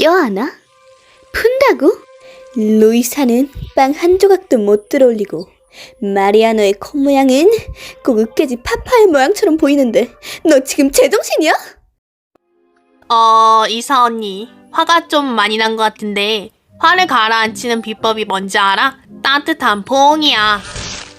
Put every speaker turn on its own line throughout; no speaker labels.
껴안아? 푼다고? 루이사는 빵 한 조각도 못 들어올리고 마리아노의 콧 모양은 꼭 으깨지 파파의 모양처럼 보이는데 너 지금 제정신이야?
어, 이사 언니. 화가 좀 많이 난 것 같은데, 화를 가라앉히는 비법이 뭔지 알아? 따뜻한 포옹이야.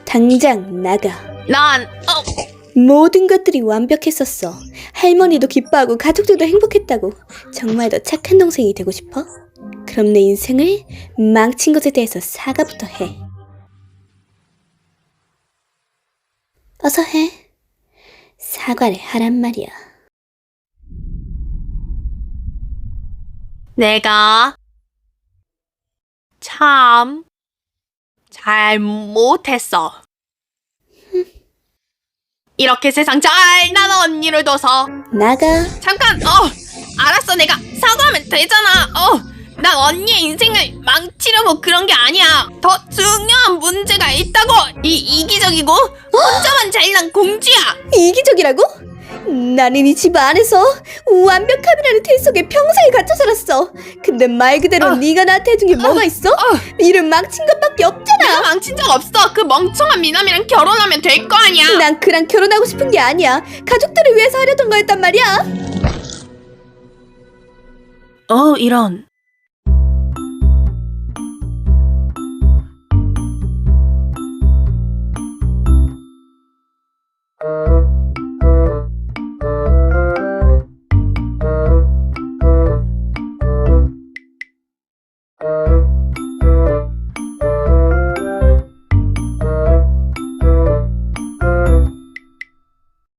당장 나가
난, 어,
모든 것들이 완벽했었어. 할머니도 기뻐하고 가족들도 행복했다고. 정말 더 착한 동생이 되고 싶어? 그럼 내 인생을 망친 것에 대해서 사과부터 해. 어서 해. 사과를 하란 말이야.
내가 참 잘못했어. 이렇게 세상 잘난 언니를 둬서.
나가.
잠깐 어 알았어. 내가 사과하면 되잖아. 어난 언니의 인생을 망치려고 그런 게 아니야. 더 중요한 문제가 있다고. 이 이기적이고 혼자만 잘난 공주야.
이기적이라고? 나는 이 집 안에서 완벽함이라는 틀 속에 평생을 갇혀 살았어. 근데 말 그대로
어.
네가 나한테 해준 게 뭐가 있어? 일을 망친 것밖에 없잖아.
내가 망친 적 없어 그 멍청한 미남이랑 결혼하면 될 거 아니야
난 그랑 결혼하고 싶은 게 아니야. 가족들을 위해서 하려던 거였단 말이야.
어 이런